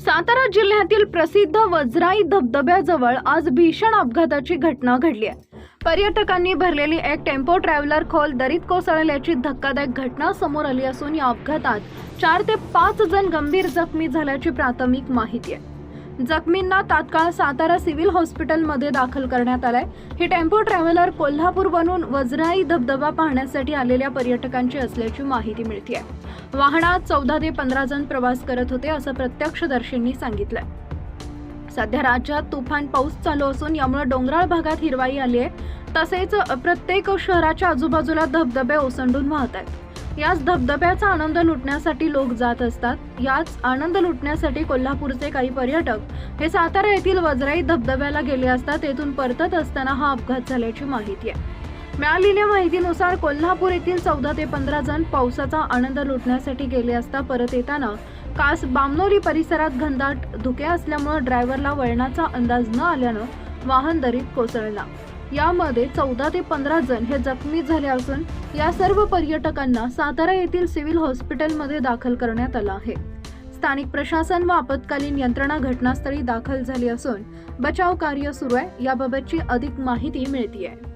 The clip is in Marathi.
सातारा जिल्ह्यातील प्रसिद्ध वज्राई धबधब्याजवळ आज भीषण अपघाताची घटना घडली आहे. पर्यटकांनी भरलेली एक टेम्पो ट्रॅव्हलर खोल दरीत कोसळल्याची धक्कादायक घटना समोर आली असून या अपघातात चार ते पाच जण गंभीर जखमी झाल्याची प्राथमिक माहिती आहे. जखमींना तात्काळ सातारा सिव्हिल हॉस्पिटलमध्ये दाखल करण्यात आलाय. ही टेम्पो ट्रॅव्हलर कोल्हापूरवरून वज्राई धबधबा पाहण्यासाठी आलेल्या पर्यटकांची असल्याची माहिती मिळते वाहनात चौदा ते पंधरा जण प्रवास करत होते असं प्रत्यक्षदर्शींनी सांगितलंय. सध्या राज्यात तुफान पाऊस चालू असून यामुळे डोंगराळ भागात हिरवाई आली आहे तसेच प्रत्येक शहराच्या आजूबाजूला धबधबे ओसंडून वाहत आहेत. याच धबधब्याचा आनंद लुटण्यासाठी लोक जात असतात. याच आनंद लुटण्यासाठी कोल्हापूरचे काही पर्यटक हे सातारा येथील वजराई धबधब्याला गेले असता तेथून परतत असताना हा अपघात झाल्याची माहिती आहे. मिळालेल्या माहितीनुसार कोल्हापूर येथील चौदा ते पंधरा जण पावसाचा आनंद लुटण्यासाठी गेले असता परत येताना कास बामनोली परिसरात घनदाट धुके असल्यामुळे ड्रायव्हरला वळणाचा अंदाज न आल्यानं वाहन दरीत कोसळला. यामध्ये चौदा ते पंधरा जण हे जखमी झाले असून या सर्व पर्यटकांना सातारा येथील सिव्हिल हॉस्पिटलमध्ये दाखल करण्यात आलं आहे. स्थानिक प्रशासन व आपत्कालीन यंत्रणा घटनास्थळी दाखल झाली असून बचाव कार्य सुरू आहे. याबाबतची अधिक माहिती मिळतीये.